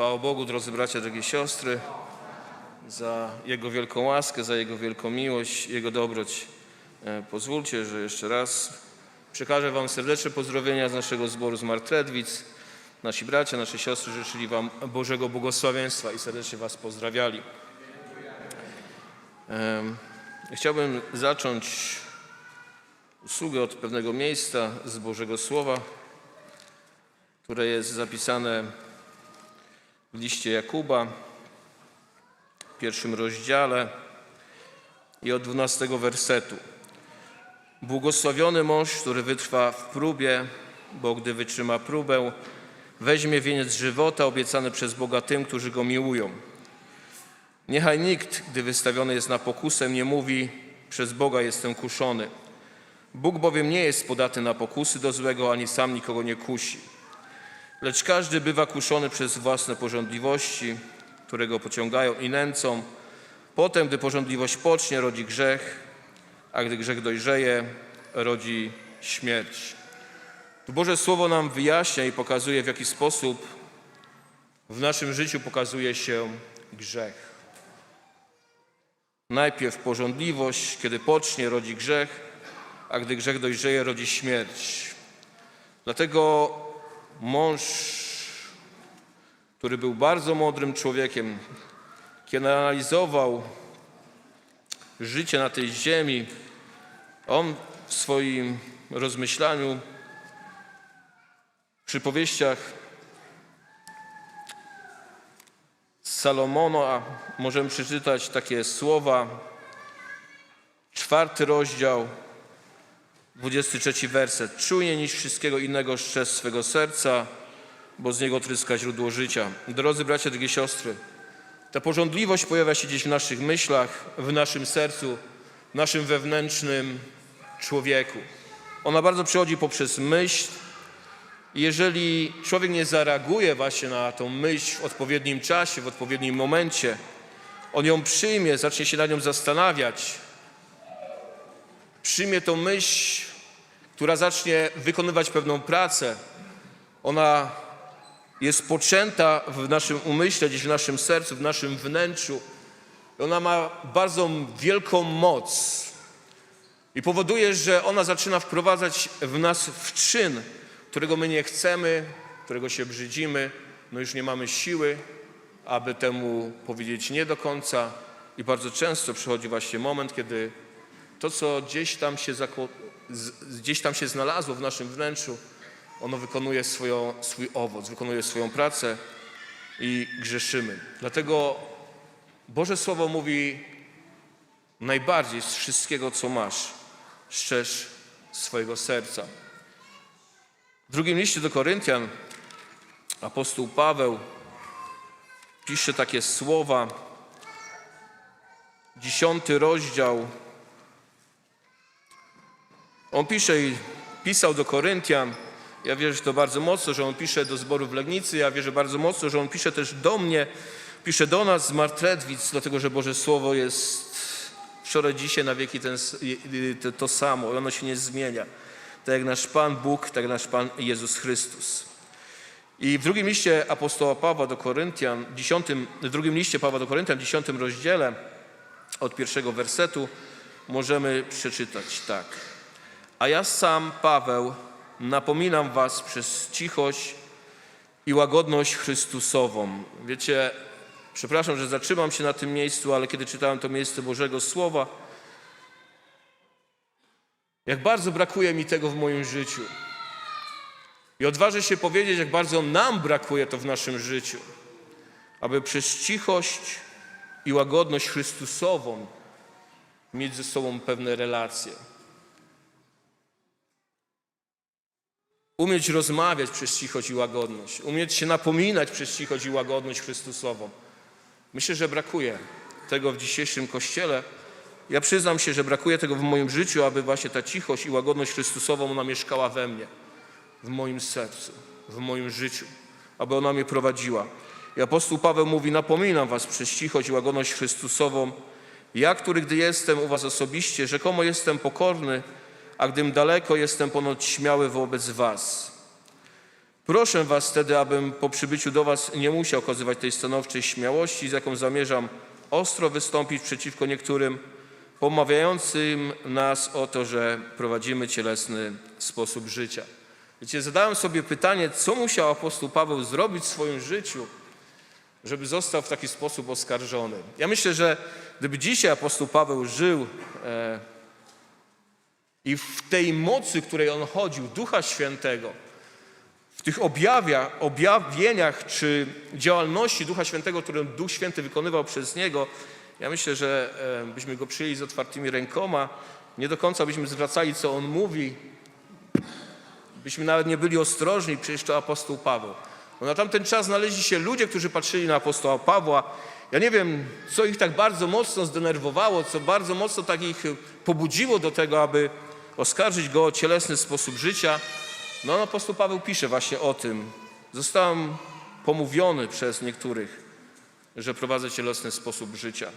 Chwała Bogu, drodzy bracia, drogie siostry, za Jego wielką łaskę, za Jego wielką miłość, Jego dobroć. E, Pozwólcie, że jeszcze raz przekażę Wam serdeczne pozdrowienia z naszego zboru z Martredwic. Nasi bracia, nasze siostry życzyli Wam Bożego błogosławieństwa i serdecznie Was pozdrawiali. Chciałbym zacząć usługę od pewnego miejsca z Bożego Słowa, które jest zapisane w liście Jakuba, w pierwszym rozdziale i od 12 wersetu. Błogosławiony mąż, który wytrwa w próbie, bo gdy wytrzyma próbę, weźmie wieniec żywota obiecany przez Boga tym, którzy go miłują. Niechaj nikt, gdy wystawiony jest na pokusę, nie mówi: Przez Boga jestem kuszony. Bóg bowiem nie jest podatny na pokusy do złego, ani sam nikogo nie kusi. Lecz każdy bywa kuszony przez własne porządliwości, które go pociągają i nęcą. Potem, gdy porządliwość pocznie, rodzi grzech, a gdy grzech dojrzeje, rodzi śmierć. Boże Słowo nam wyjaśnia i pokazuje, w jaki sposób w naszym życiu pokazuje się grzech. Najpierw porządliwość, kiedy pocznie, rodzi grzech, a gdy grzech dojrzeje, rodzi śmierć. Dlatego mąż, który był bardzo mądrym człowiekiem, kiedy analizował życie na tej ziemi, on w swoim rozmyślaniu, w przypowieściach Salomona możemy przeczytać takie słowa, czwarty rozdział, 23 werset. Czujnie niż wszystkiego innego szczes swego serca, bo z niego tryska źródło życia. Drodzy bracia, drogie siostry, ta porządliwość pojawia się gdzieś w naszych myślach, w naszym sercu, w naszym wewnętrznym człowieku. Ona bardzo przychodzi poprzez myśl. Jeżeli człowiek nie zareaguje właśnie na tą myśl w odpowiednim czasie, w odpowiednim momencie, on ją przyjmie, zacznie się nad nią zastanawiać, przyjmie tą myśl, która zacznie wykonywać pewną pracę, ona jest poczęta w naszym umyśle, gdzieś w naszym sercu, w naszym wnętrzu. I ona ma bardzo wielką moc i powoduje, że ona zaczyna wprowadzać w nas w czyn, którego my nie chcemy, którego się brzydzimy, no już nie mamy siły, aby temu powiedzieć nie do końca. I bardzo często przychodzi właśnie moment, kiedy to, co gdzieś tam się, z- gdzieś tam się znalazło w naszym wnętrzu, ono wykonuje swoją, swój owoc, wykonuje swoją pracę i grzeszymy. Dlatego Boże Słowo mówi najbardziej z wszystkiego, co masz, szczerz swojego serca. W drugim liście do Koryntian apostoł Paweł pisze takie słowa, dziesiąty rozdział. On pisze i pisał do Koryntian. Ja wierzę to bardzo mocno, że on pisze do zboru w Legnicy. Ja wierzę bardzo mocno, że on pisze też do mnie, pisze do nas z Martredwic, dlatego że Boże Słowo jest wczoraj, dzisiaj, na wieki ten, i- to, samo ono się nie zmienia. Tak jak nasz Pan Bóg, tak jak nasz Pan Jezus Chrystus. I w drugim liście apostoła Pawła do Koryntian, dziesiątym, w drugim liście Pawła do Koryntian, dziesiątym rozdziale, od pierwszego wersetu, możemy przeczytać tak. A ja sam, Paweł, napominam was przez cichość i łagodność Chrystusową. Wiecie, przepraszam, że zatrzymam się na tym miejscu, ale kiedy czytałem to miejsce Bożego Słowa, jak bardzo brakuje mi tego w moim życiu. I odważę się powiedzieć, jak bardzo nam brakuje to w naszym życiu, aby przez cichość i łagodność Chrystusową mieć ze sobą pewne relacje. Umieć rozmawiać przez cichość i łagodność, umieć się napominać przez cichość i łagodność Chrystusową. Myślę, że brakuje tego w dzisiejszym kościele. Ja przyznam się, że brakuje tego w moim życiu, aby właśnie ta cichość i łagodność Chrystusową ona mieszkała we mnie, w moim sercu, w moim życiu, aby ona mnie prowadziła. I apostoł Paweł mówi: Napominam was przez cichość i łagodność Chrystusową, ja, który gdy jestem u was osobiście, rzekomo jestem pokorny, a gdym daleko jestem ponoć śmiały wobec was. Proszę Was wtedy, abym po przybyciu do Was nie musiał okazywać tej stanowczej śmiałości, z jaką zamierzam ostro wystąpić przeciwko niektórym, pomawiającym nas o to, że prowadzimy cielesny sposób życia. Wiecie, zadałem sobie pytanie, co musiał apostoł Paweł zrobić w swoim życiu, żeby został w taki sposób oskarżony. Ja myślę, że gdyby dzisiaj apostoł Paweł żył e, i w tej mocy, której on chodził, Ducha Świętego, w tych objawia, objawieniach czy działalności Ducha Świętego, którą Duch Święty wykonywał przez niego, ja myślę, że byśmy go przyjęli z otwartymi rękoma, nie do końca byśmy zwracali, co on mówi, byśmy nawet nie byli ostrożni, przecież to apostoł Paweł. Bo na tamten czas znaleźli się ludzie, którzy patrzyli na apostoła Pawła. Ja nie wiem, co ich tak bardzo mocno zdenerwowało, co bardzo mocno tak ich pobudziło do tego, aby oskarżyć go o cielesny sposób życia. No, apostoł Paweł pisze właśnie o tym. Zostałem pomówiony przez niektórych, że prowadzę cielesny sposób życia.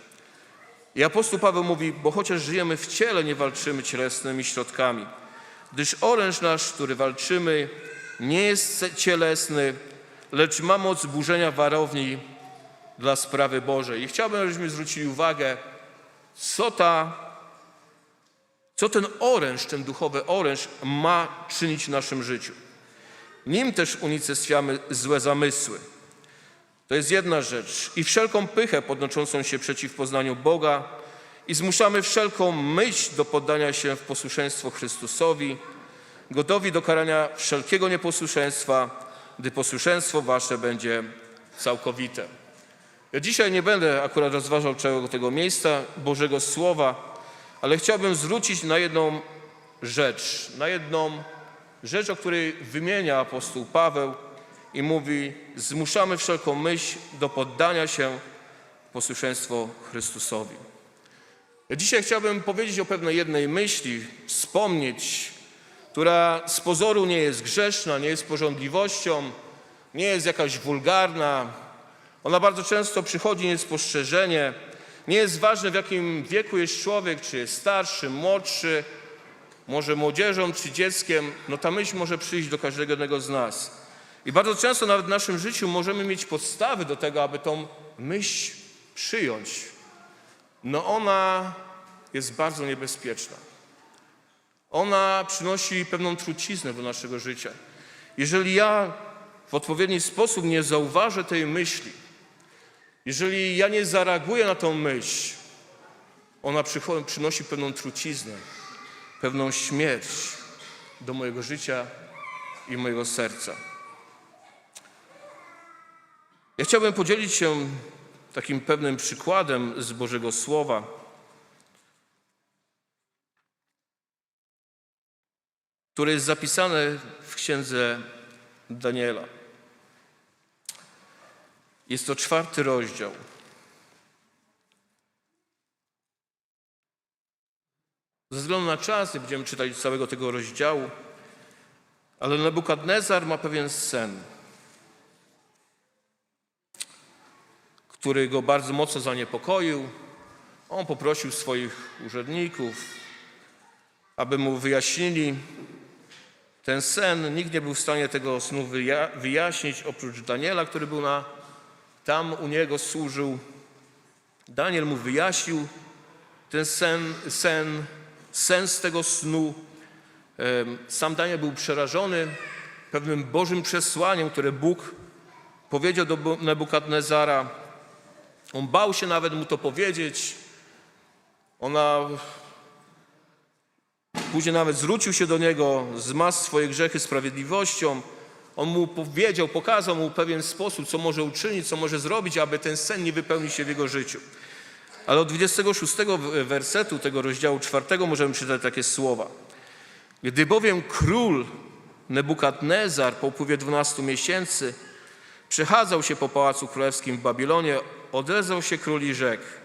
I apostoł Paweł mówi, bo chociaż żyjemy w ciele, nie walczymy cielesnymi środkami. Gdyż oręż nasz, który walczymy, nie jest cielesny, lecz ma moc burzenia warowni dla sprawy Bożej. I chciałbym, żebyśmy zwrócili uwagę, co, ta, co ten oręż, ten duchowy oręż ma czynić w naszym życiu. Nim też unicestwiamy złe zamysły. To jest jedna rzecz. I wszelką pychę podnoszącą się przeciw poznaniu Boga i zmuszamy wszelką myśl do poddania się w posłuszeństwo Chrystusowi, gotowi do karania wszelkiego nieposłuszeństwa, gdy posłuszeństwo wasze będzie całkowite. Ja dzisiaj nie będę akurat rozważał całego tego miejsca Bożego Słowa, ale chciałbym zwrócić na jedną rzecz, na jedną rzecz, o której wymienia apostoł Paweł i mówi: Zmuszamy wszelką myśl do poddania się w posłuszeństwo Chrystusowi. Dzisiaj chciałbym powiedzieć o pewnej jednej myśli, wspomnieć, która z pozoru nie jest grzeszna, nie jest porządliwością, nie jest jakaś wulgarna. Ona bardzo często przychodzi niespostrzeżenie. Nie jest ważne, w jakim wieku jest człowiek, czy jest starszy, młodszy, może młodzieżą, czy dzieckiem. No ta myśl może przyjść do każdego jednego z nas. I bardzo często nawet w naszym życiu możemy mieć podstawy do tego, aby tą myśl przyjąć. No ona jest bardzo niebezpieczna. Ona przynosi pewną truciznę do naszego życia. Jeżeli ja w odpowiedni sposób nie zauważę tej myśli, jeżeli ja nie zareaguję na tą myśl, ona przynosi pewną truciznę, pewną śmierć do mojego życia i mojego serca. Ja chciałbym podzielić się takim pewnym przykładem z Bożego Słowa. które jest zapisane w księdze Daniela. Jest to czwarty rozdział. Ze względu na czas nie będziemy czytać całego tego rozdziału, ale Nebukadnezar ma pewien sen, który go bardzo mocno zaniepokoił. On poprosił swoich urzędników, aby mu wyjaśnili ten sen. Nikt nie był w stanie tego snu wyja- wyjaśnić oprócz Daniela, który był na, tam u niego służył. Daniel mu wyjaśnił ten sen, sen, sens tego snu. Sam Daniel był przerażony pewnym Bożym przesłaniem, które Bóg powiedział do Bu- Nebukadnezara. On bał się nawet mu to powiedzieć. Ona Później nawet zwrócił się do niego, zmasł swoje grzechy sprawiedliwością. On mu powiedział, pokazał mu pewien sposób, co może uczynić, co może zrobić, aby ten sen nie wypełnił się w jego życiu. Ale od 26 wersetu tego rozdziału czwartego możemy czytać takie słowa. Gdy bowiem król Nebukadnezar po upływie 12 miesięcy przechadzał się po pałacu królewskim w Babilonie, odezwał się król i rzekł –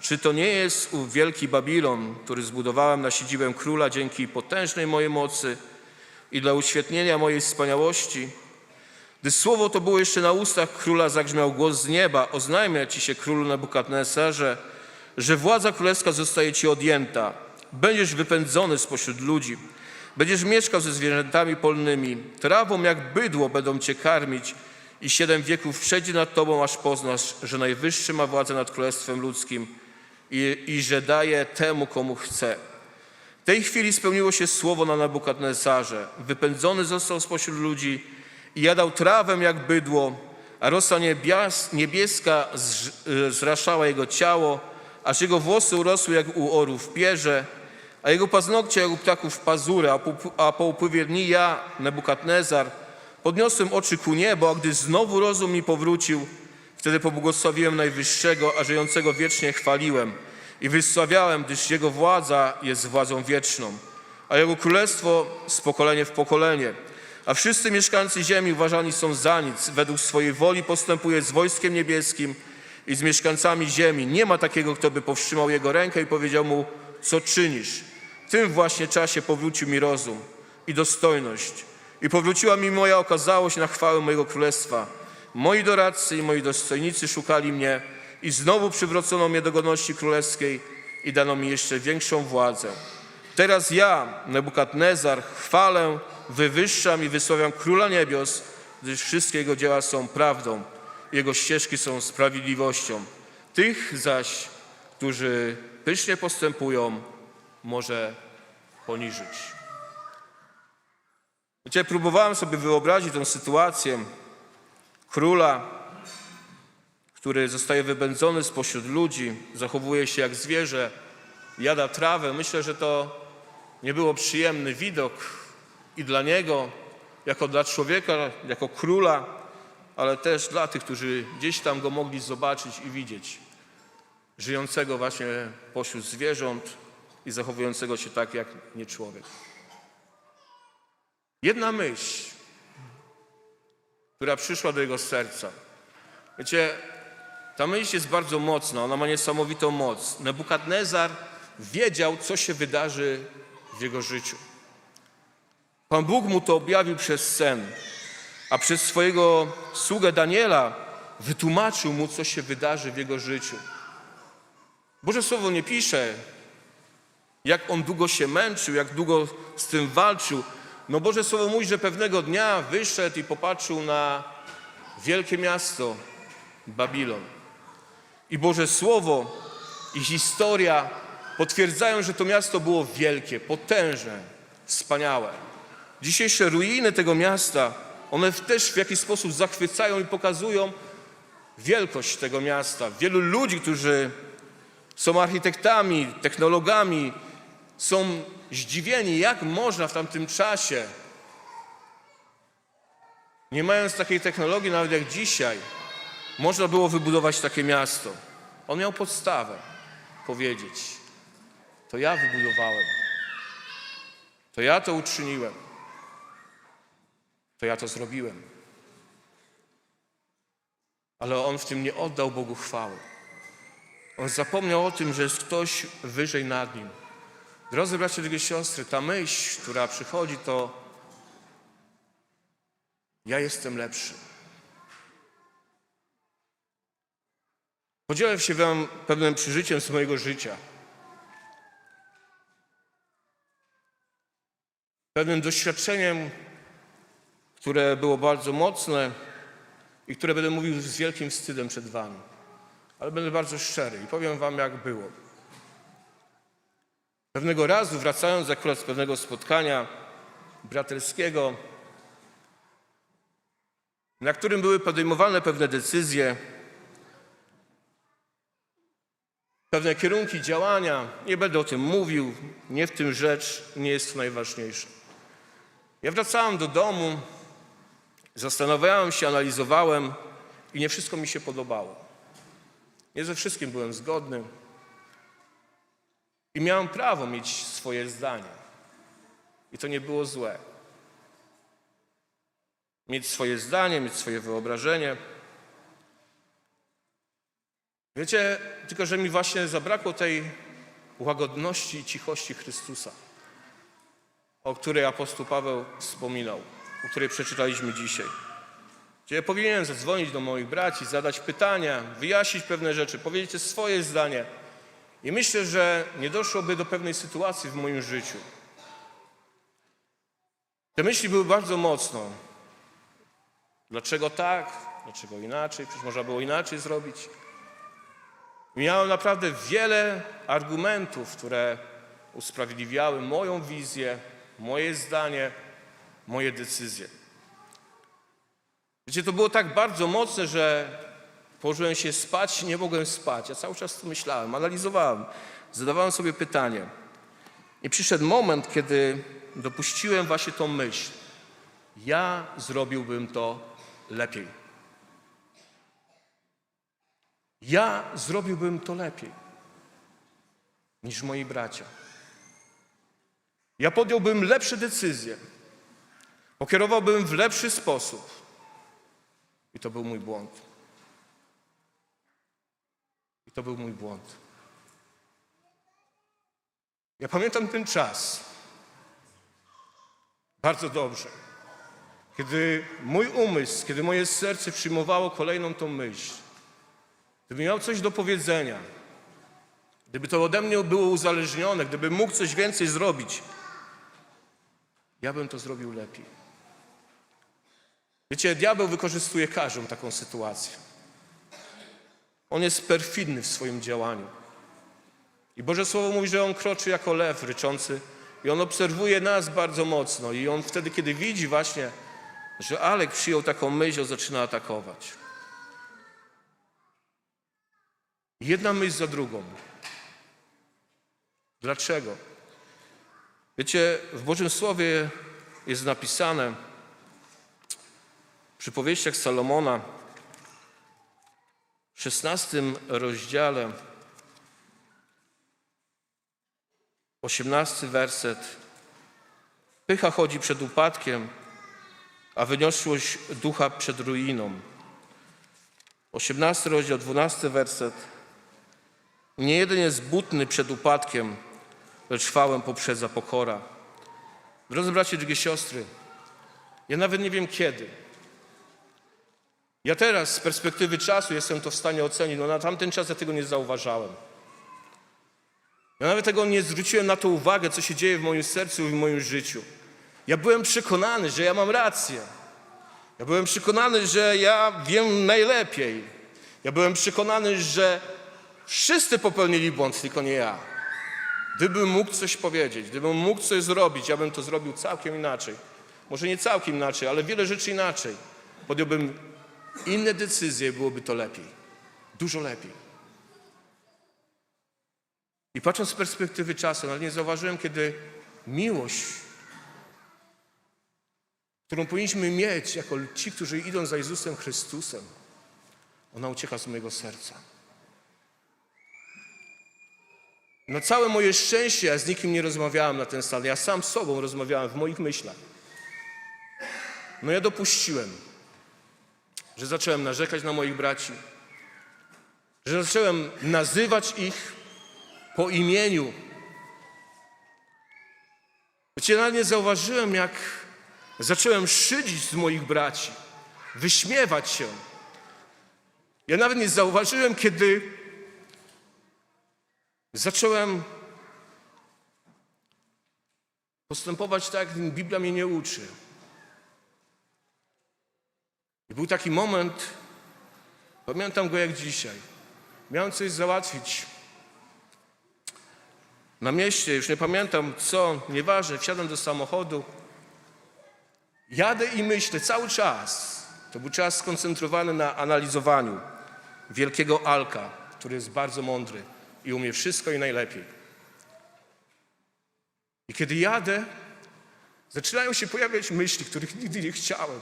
czy to nie jest ów wielki Babilon, który zbudowałem na siedzibę króla dzięki potężnej mojej mocy i dla uświetnienia mojej wspaniałości? Gdy słowo to było jeszcze na ustach króla, zagrzmiał głos z nieba: Oznajmia ci się królu Nebukadnesarze, że władza królewska zostaje ci odjęta. Będziesz wypędzony spośród ludzi. Będziesz mieszkał ze zwierzętami polnymi, trawą jak bydło będą cię karmić i siedem wieków przejdzie nad tobą, aż poznasz, że Najwyższy ma władzę nad królestwem ludzkim i, i że daje temu, komu chce. Tej chwili spełniło się słowo na Nabukadnezarze. Wypędzony został spośród ludzi i jadał trawę jak bydło, a rosa niebieska y, zraszała jego ciało, aż jego włosy urosły jak u orów pierze, a jego paznokcie jak u ptaków pazury, a po, a po upływie dni ja, Nebukadnezar, podniosłem oczy ku niebu, a gdy znowu rozum mi powrócił, wtedy pobłogosławiłem Najwyższego, a żyjącego wiecznie chwaliłem i wysławiałem, gdyż Jego władza jest władzą wieczną, a Jego królestwo z pokolenia w pokolenie. A wszyscy mieszkańcy ziemi uważani są za nic, według swojej woli postępuje z wojskiem niebieskim i z mieszkańcami ziemi. Nie ma takiego, kto by powstrzymał Jego rękę i powiedział Mu, co czynisz. W tym właśnie czasie powrócił mi rozum i dostojność i powróciła mi moja okazałość na chwałę mojego królestwa. Moi doradcy i moi dostojnicy szukali mnie i znowu przywrócono mnie do godności królewskiej i dano mi jeszcze większą władzę. Teraz ja, Nebukadnezar, chwalę, wywyższam i wysławiam Króla Niebios, gdyż wszystkie Jego dzieła są prawdą, Jego ścieżki są sprawiedliwością. Tych zaś, którzy pysznie postępują, może poniżyć. Wiecie, próbowałem sobie wyobrazić tę sytuację króla, który zostaje wybędzony spośród ludzi, zachowuje się jak zwierzę, jada trawę. Myślę, że to nie było przyjemny widok i dla niego, jako dla człowieka, jako króla, ale też dla tych, którzy gdzieś tam go mogli zobaczyć i widzieć. Żyjącego właśnie pośród zwierząt i zachowującego się tak jak nie człowiek. Jedna myśl, która przyszła do jego serca. Wiecie, ta myśl jest bardzo mocna, ona ma niesamowitą moc. Nebukadnezar wiedział, co się wydarzy w jego życiu. Pan Bóg mu to objawił przez sen, a przez swojego sługę Daniela wytłumaczył mu, co się wydarzy w jego życiu. Boże Słowo nie pisze, jak on długo się męczył, jak długo z tym walczył. No Boże Słowo mówi, że pewnego dnia wyszedł i popatrzył na wielkie miasto, Babilon. I Boże Słowo i historia potwierdzają, że to miasto było wielkie, potężne, wspaniałe. Dzisiejsze ruiny tego miasta, one też w jakiś sposób zachwycają i pokazują wielkość tego miasta. Wielu ludzi, którzy są architektami, technologami, są zdziwieni, jak można w tamtym czasie, nie mając takiej technologii nawet jak dzisiaj, można było wybudować takie miasto. On miał podstawę powiedzieć: To ja wybudowałem, to ja to uczyniłem, to ja to zrobiłem. Ale on w tym nie oddał Bogu chwały. On zapomniał o tym, że jest ktoś wyżej nad nim. Drodzy bracia, drogie siostry, ta myśl, która przychodzi, to ja jestem lepszy. Podzielę się wam pewnym przeżyciem z mojego życia. Pewnym doświadczeniem, które było bardzo mocne i które będę mówił z wielkim wstydem przed wami. Ale będę bardzo szczery i powiem wam, jak było. Pewnego razu, wracając akurat z pewnego spotkania braterskiego, na którym były podejmowane pewne decyzje, pewne kierunki działania, nie będę o tym mówił, nie w tym rzecz, nie jest to najważniejsze. Ja wracałem do domu, zastanawiałem się, analizowałem i nie wszystko mi się podobało. Nie ze wszystkim byłem zgodny. I miałem prawo mieć swoje zdanie. I to nie było złe. Mieć swoje zdanie, mieć swoje wyobrażenie. Wiecie, tylko że mi właśnie zabrakło tej łagodności i cichości Chrystusa, o której apostoł Paweł wspominał, o której przeczytaliśmy dzisiaj. Gdzie powinienem zadzwonić do moich braci, zadać pytania, wyjaśnić pewne rzeczy, powiedzieć swoje zdanie. I myślę, że nie doszłoby do pewnej sytuacji w moim życiu. Te myśli były bardzo mocno. Dlaczego tak? Dlaczego inaczej? Przecież można było inaczej zrobić. Miałem naprawdę wiele argumentów, które usprawiedliwiały moją wizję, moje zdanie, moje decyzje. Wiecie, to było tak bardzo mocne, że położyłem się spać nie mogłem spać. Ja cały czas tu myślałem, analizowałem, zadawałem sobie pytanie. I przyszedł moment, kiedy dopuściłem właśnie tą myśl. Ja zrobiłbym to lepiej. Ja zrobiłbym to lepiej niż moi bracia. Ja podjąłbym lepsze decyzje. Pokierowałbym w lepszy sposób. I to był mój błąd. I to był mój błąd. Ja pamiętam ten czas bardzo dobrze, kiedy mój umysł, kiedy moje serce przyjmowało kolejną tą myśl, gdyby miał coś do powiedzenia, gdyby to ode mnie było uzależnione, gdybym mógł coś więcej zrobić, ja bym to zrobił lepiej. Wiecie, diabeł wykorzystuje każdą taką sytuację. On jest perfidny w swoim działaniu. I Boże Słowo mówi, że on kroczy jako lew ryczący i on obserwuje nas bardzo mocno. I on wtedy, kiedy widzi właśnie, że Alek przyjął taką myśl, on zaczyna atakować. Jedna myśl za drugą. Dlaczego? Wiecie, w Bożym Słowie jest napisane w przypowieściach Salomona w 16 rozdziale 18 werset. Pycha chodzi przed upadkiem, a wyniosłość ducha przed ruiną. 18 rozdział, 12 werset. Nie jeden jest butny przed upadkiem, lecz chwałę poprzedza pokora. Drodzy bracia, drogie siostry, ja nawet nie wiem kiedy. Ja teraz z perspektywy czasu jestem to w stanie ocenić, no na tamten czas ja tego nie zauważałem. Ja nawet tego nie zwróciłem na to uwagę, co się dzieje w moim sercu i w moim życiu. Ja byłem przekonany, że ja mam rację. Ja byłem przekonany, że ja wiem najlepiej. Ja byłem przekonany, że wszyscy popełnili błąd, tylko nie ja. Gdybym mógł coś powiedzieć, gdybym mógł coś zrobić, ja bym to zrobił całkiem inaczej. Może nie całkiem inaczej, ale wiele rzeczy inaczej. Podjąłbym inne decyzje, byłoby to lepiej. Dużo lepiej. I patrząc z perspektywy czasu, ale nie zauważyłem, kiedy miłość, którą powinniśmy mieć jako ci, którzy idą za Jezusem Chrystusem, ona ucieka z mojego serca. Na całe moje szczęście ja z nikim nie rozmawiałem na ten stan. Ja sam z sobą rozmawiałem w moich myślach. No ja dopuściłem, że zacząłem narzekać na moich braci, że zacząłem nazywać ich po imieniu. Wiecie, nawet nie zauważyłem, jak zacząłem szydzić z moich braci, wyśmiewać się. Ja nawet nie zauważyłem, kiedy zacząłem postępować tak, jak Biblia mnie nie uczy. I był taki moment, pamiętam go jak dzisiaj. Miałem coś załatwić na mieście, już nie pamiętam co, nieważne, wsiadam do samochodu. Jadę i myślę cały czas. To był czas skoncentrowany na analizowaniu wielkiego Alka, który jest bardzo mądry i umie wszystko i najlepiej. I kiedy jadę, zaczynają się pojawiać myśli, których nigdy nie chciałem.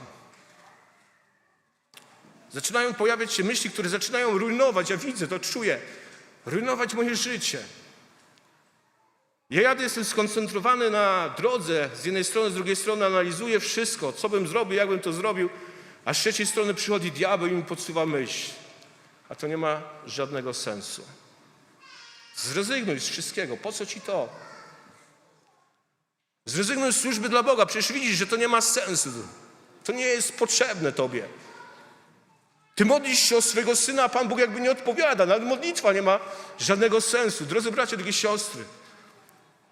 Zaczynają pojawiać się myśli, które zaczynają rujnować, ja widzę, to czuję, rujnować moje życie. Ja jadę, jestem skoncentrowany na drodze, z jednej strony, z drugiej strony analizuję wszystko, co bym zrobił, jak bym to zrobił, a z trzeciej strony przychodzi diabeł i mi podsuwa myśl. A to nie ma żadnego sensu. Zrezygnuj z wszystkiego, po co ci to? Zrezygnuj z służby dla Boga, przecież widzisz, że to nie ma sensu. To nie jest potrzebne tobie. Ty modlisz się o swojego syna, a Pan Bóg jakby nie odpowiada. Nawet modlitwa nie ma żadnego sensu. Drodzy bracia, drogie siostry,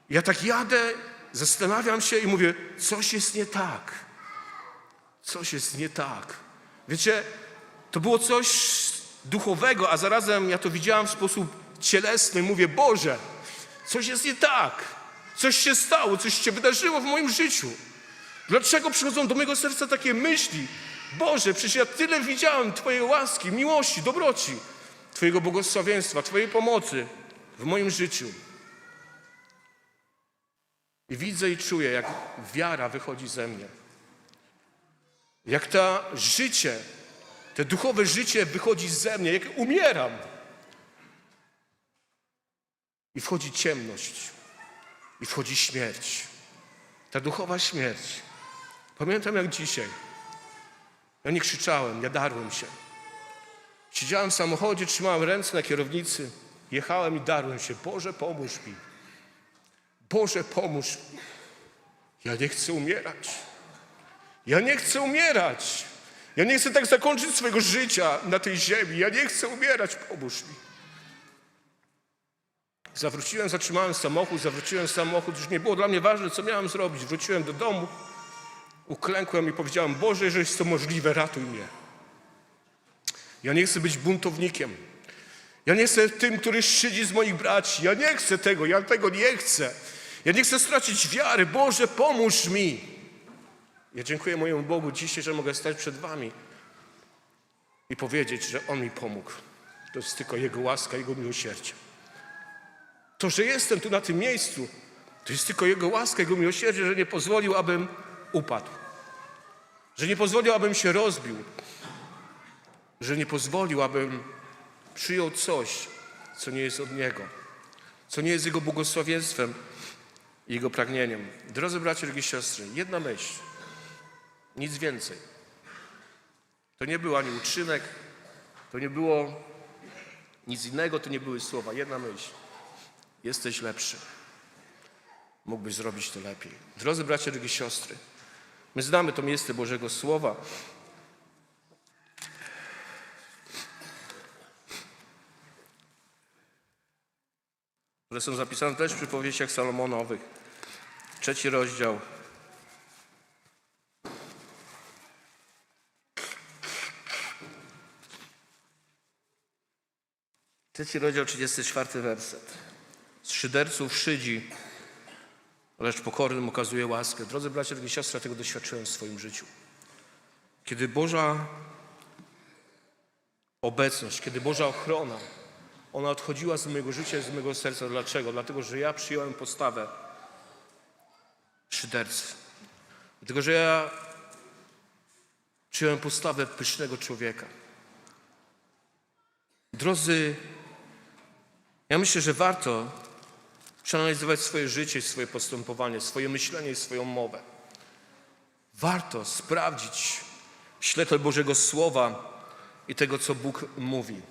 ja tak jadę zastanawiam się i mówię, coś jest nie tak. Coś jest nie tak. Wiecie, to było coś duchowego, a zarazem ja to widziałam w sposób cielesny. Mówię, Boże, coś jest nie tak. Coś się stało, coś się wydarzyło w moim życiu. Dlaczego przychodzą do mojego serca takie myśli? Boże, przecież ja tyle widziałem Twojej łaski, miłości, dobroci, Twojego błogosławieństwa, Twojej pomocy w moim życiu. I widzę i czuję, jak wiara wychodzi ze mnie. Jak to życie, te duchowe życie wychodzi ze mnie, jak umieram. I wchodzi ciemność, i wchodzi śmierć. Ta duchowa śmierć. Pamiętam jak dzisiaj. Ja nie krzyczałem, ja darłem się. Siedziałem w samochodzie, trzymałem ręce na kierownicy, jechałem i darłem się. Boże, pomóż mi. Boże, pomóż mi. Ja nie chcę umierać. Ja nie chcę umierać. Ja nie chcę tak zakończyć swojego życia na tej ziemi. Ja nie chcę umierać. Pomóż mi. Zawróciłem, zatrzymałem samochód, zawróciłem samochód. Już nie było dla mnie ważne, co miałem zrobić. Wróciłem do domu, uklękłem i powiedziałem: Boże, jeżeli jest to możliwe, ratuj mnie. Ja nie chcę być buntownikiem. Ja nie chcę tym, który szydzi z moich braci. Ja nie chcę tego, ja tego nie chcę. Ja nie chcę stracić wiary. Boże, pomóż mi. Ja dziękuję mojemu Bogu dzisiaj, że mogę stać przed Wami i powiedzieć, że On mi pomógł. To jest tylko Jego łaska, Jego miłosierdzie. To, że jestem tu na tym miejscu, to jest tylko Jego łaska, Jego miłosierdzie, że nie pozwolił, abym upadł. Że nie pozwolił, abym się rozbił. Że nie pozwolił, abym przyjął coś, co nie jest od Niego. Co nie jest Jego błogosławieństwem i Jego pragnieniem. Drodzy bracia i siostry, jedna myśl. Nic więcej. To nie był ani uczynek, to nie było nic innego, to nie były słowa. Jedna myśl. Jesteś lepszy. Mógłbyś zrobić to lepiej. Drodzy bracia, drogie siostry, my znamy to miejsce Bożego Słowa. które są zapisane też przy powieściach Salomonowych. Trzeci rozdział. Trzeci rozdział, 34 werset. Szyderców szydzi, lecz pokornym okazuje łaskę. Drodzy bracia, drogie siostry, tego doświadczyłem w swoim życiu. Kiedy Boża obecność, kiedy Boża ochrona, ona odchodziła z mojego życia i z mojego serca. Dlaczego? Dlatego, że ja przyjąłem postawę szydercy. Dlatego, że ja przyjąłem postawę pysznego człowieka. Drodzy, ja myślę, że warto przeanalizować swoje życie, swoje postępowanie, swoje myślenie i swoją mowę. Warto sprawdzić świetle Bożego Słowa i tego, co Bóg mówi.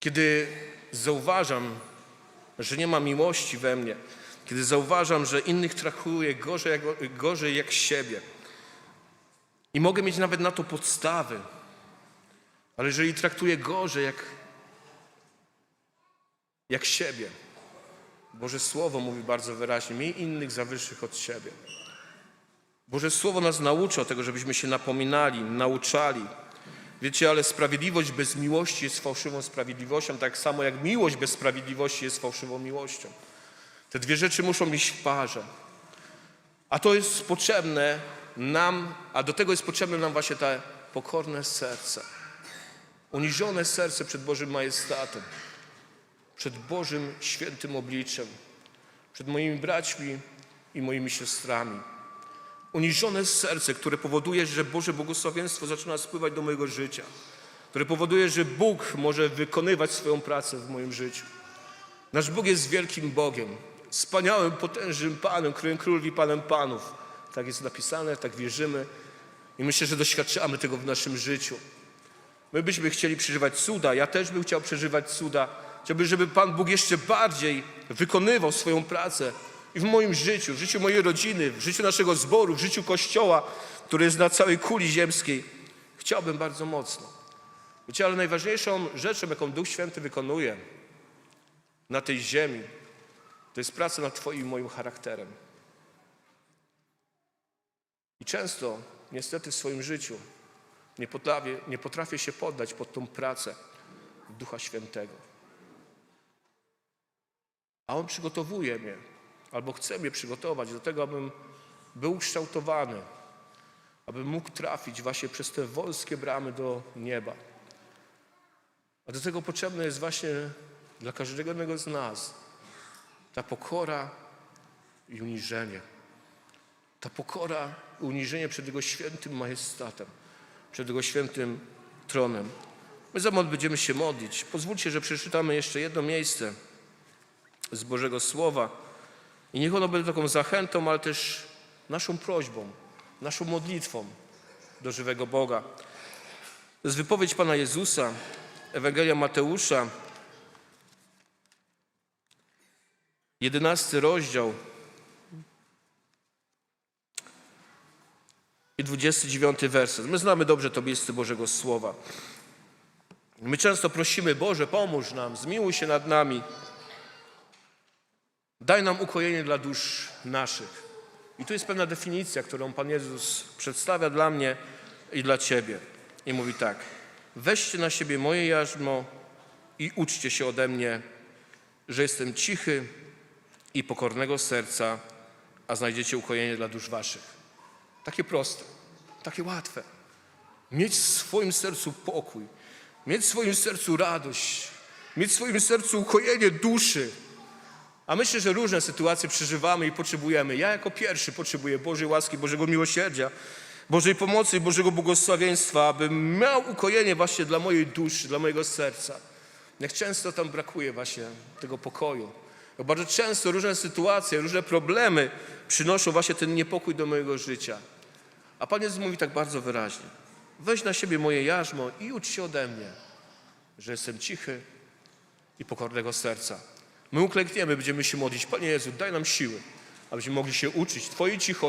Kiedy zauważam, że nie ma miłości we mnie, kiedy zauważam, że innych traktuję gorzej jak, gorzej jak siebie i mogę mieć nawet na to podstawy, ale jeżeli traktuję gorzej jak, jak siebie, Boże Słowo mówi bardzo wyraźnie, miej innych za wyższych od siebie. Boże Słowo nas naucza tego, żebyśmy się napominali, nauczali. Wiecie, ale sprawiedliwość bez miłości jest fałszywą sprawiedliwością, tak samo jak miłość bez sprawiedliwości jest fałszywą miłością. Te dwie rzeczy muszą iść w parze. A to jest potrzebne nam, a do tego jest potrzebne nam właśnie te pokorne serce. Uniżone serce przed Bożym majestatem, przed Bożym świętym obliczem, przed moimi braćmi i moimi siostrami. Uniżone serce, które powoduje, że Boże błogosławieństwo zaczyna spływać do mojego życia, które powoduje, że Bóg może wykonywać swoją pracę w moim życiu. Nasz Bóg jest wielkim Bogiem, wspaniałym, potężnym Panem, którym król i Panem Panów. Tak jest napisane, tak wierzymy i myślę, że doświadczamy tego w naszym życiu. My byśmy chcieli przeżywać cuda, ja też bym chciał przeżywać cuda. Chciałbym, żeby Pan Bóg jeszcze bardziej wykonywał swoją pracę i w moim życiu, w życiu mojej rodziny, w życiu naszego zboru, w życiu Kościoła, który jest na całej kuli ziemskiej. Chciałbym bardzo mocno. Wiecie, ale najważniejszą rzeczą, jaką Duch Święty wykonuje na tej ziemi, To jest praca nad Twoim moim charakterem. I często, niestety, w swoim życiu nie potrafię, nie potrafię się poddać pod tą pracę Ducha Świętego. A On przygotowuje mnie, albo chce mnie przygotować do tego, abym był ukształtowany, abym mógł trafić właśnie przez te wolskie bramy do nieba. A do tego potrzebne jest właśnie dla każdego jednego z nas ta pokora i uniżenie. Ta pokora i uniżenie przed Jego świętym majestatem, przed Jego świętym tronem. My za moment będziemy się modlić. Pozwólcie, że przeczytamy jeszcze jedno miejsce z Bożego Słowa. I niech ono będzie taką zachętą, ale też naszą prośbą, naszą modlitwą do żywego Boga. To jest wypowiedź Pana Jezusa, Ewangelia Mateusza, 11 rozdział i 29 werset. My znamy dobrze to miejsce Bożego Słowa. My często prosimy, Boże, pomóż nam, zmiłuj się nad nami. Daj nam ukojenie dla dusz naszych. I tu jest pewna definicja, którą Pan Jezus przedstawia dla mnie i dla Ciebie. I mówi tak: Weźcie na siebie moje jarzmo i uczcie się ode mnie, że jestem cichy i pokornego serca, a znajdziecie ukojenie dla dusz Waszych. Takie proste, takie łatwe. Mieć w swoim sercu pokój, mieć w swoim sercu radość, mieć w swoim sercu ukojenie duszy. A myślę, że różne sytuacje przeżywamy i potrzebujemy. Ja jako pierwszy potrzebuję Bożej łaski, Bożego miłosierdzia, Bożej pomocy i Bożego błogosławieństwa, abym miał ukojenie właśnie dla mojej duszy, dla mojego serca. Jak często tam brakuje właśnie tego pokoju. Jak bardzo często różne sytuacje, różne problemy przynoszą właśnie ten niepokój do mojego życia. A Pan Jezus mówi tak bardzo wyraźnie. Weź na siebie moje jarzmo i ucz się ode mnie, że jestem cichy i pokornego serca. My uklękniemy, będziemy się modlić. Panie Jezu, daj nam siły, abyśmy mogli się uczyć Twojej cichości.